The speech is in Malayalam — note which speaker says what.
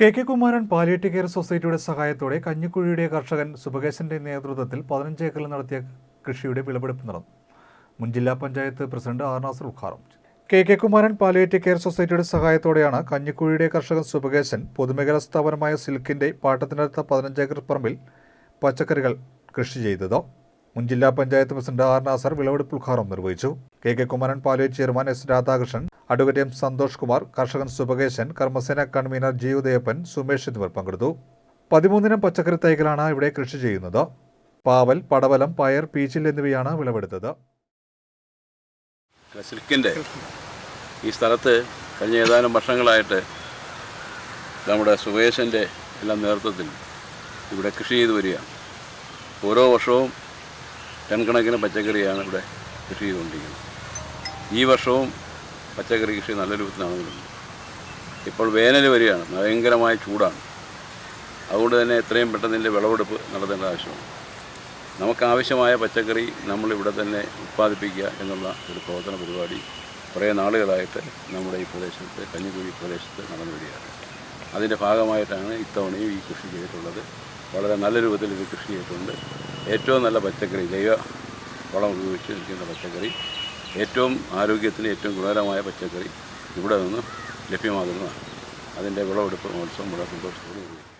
Speaker 1: K K Kumaran palliative care സൊസൈറ്റിയുടെ സഹായത്തോടെ കഞ്ഞിക്കുഴിയുടെ കർഷകൻ സുഭകേശന്റെ നേതൃത്വത്തിൽ പതിനഞ്ച് ഏക്കറിൽ നടത്തിയ കൃഷിയുടെ വിളവെടുപ്പ് നടന്നു. മുൻ ജില്ലാ പഞ്ചായത്ത് പ്രസിഡന്റ് ആർ നാസർ ഉദ്ഘാടനം K K Kumaran palliative care സൊസൈറ്റിയുടെ സഹായത്തോടെയാണ് കഞ്ഞിക്കുഴിയുടെ കർഷകൻ സുഭകേശൻ പൊതുമേഖലാ സ്ഥാപനമായ സിൽക്കിന്റെ പാട്ടത്തിനടുത്ത പതിനഞ്ച് ഏക്കർ പറമ്പിൽ പച്ചക്കറികൾ കൃഷി ചെയ്തത്. മുൻ ജില്ലാ പഞ്ചായത്ത് പ്രസിഡന്റ് ആർ നാസർ വിളവെടുപ്പ് ഉദ്ഘാടനം നിർവഹിച്ചു. K K Kumaran palliative chairman S Radhakrishnan advocate M Santhosh Kumar കർഷകൻ സുബകേശൻ കർമ്മസേന കൺവീനർ ജി ഉദയപ്പൻ സുമേഷ് എന്നിവർ പങ്കെടുത്തു. പതിമൂന്നിനം പച്ചക്കറി തൈകളാണ് ഇവിടെ കൃഷി ചെയ്യുന്നത്. പാവൽ പടവലം പയർ പീച്ചിൽ എന്നിവയാണ് വിളവെടുത്തത്.
Speaker 2: സിൽക്കിന്റെ ഈ സ്ഥലത്ത് കഴിഞ്ഞ ഏതാനും വർഷങ്ങളായിട്ട് നമ്മുടെ സുവേശന്റെ എല്ലാം നേതൃത്വത്തിൽ ഇവിടെ കൃഷി ചെയ്തു വരികയാണ്. ഓരോ വർഷവും ടൺ കണക്കിന് പച്ചക്കറിയാണ് ഇവിടെ കൃഷി ചെയ്തുകൊണ്ടിരിക്കുന്നത്. ഈ വർഷവും പച്ചക്കറി കൃഷി നല്ല രൂപത്തിൽ നടന്നിട്ടുണ്ട് ഇപ്പോൾ വേനൽ വരികയാണ്. ഭയങ്കരമായ ചൂടാണ്. അതുകൊണ്ട് തന്നെ എത്രയും പെട്ടെന്ന് ഇതിന്റെ വിളവെടുപ്പ് നടത്തേണ്ട ആവശ്യമാണ്. നമുക്കാവശ്യമായ പച്ചക്കറി നമ്മളിവിടെ തന്നെ ഉത്പാദിപ്പിക്കുക എന്നുള്ള ഒരു പ്രവർത്തന പരിപാടി കുറേ നാളുകളായിട്ട് നമ്മുടെ ഈ പ്രദേശത്ത് കഞ്ഞിക്കുഴി പ്രദേശത്ത് നടന്നു വരികയാണ്. അതിന്റെ ഭാഗമായിട്ടാണ് ഇത്തവണയും ഈ കൃഷി ചെയ്തിട്ടുള്ളത്. വളരെ നല്ല രൂപത്തിൽ ഇത് കൃഷി ചെയ്തിട്ടുണ്ട്. ഏറ്റവും നല്ല പച്ചക്കറി ജൈവ വളം ഉപയോഗിച്ച് നിൽക്കുന്ന പച്ചക്കറി ഏറ്റവും ആരോഗ്യത്തിന് ഏറ്റവും ഗുണകരമായ പച്ചക്കറി ഇവിടെ നിന്ന് ലഭ്യമാകുന്നതാണ്. അതിന്റെ വിളവെടുപ്പ് മഹോത്സവം ഇവിടെ കൊണ്ടുപോയി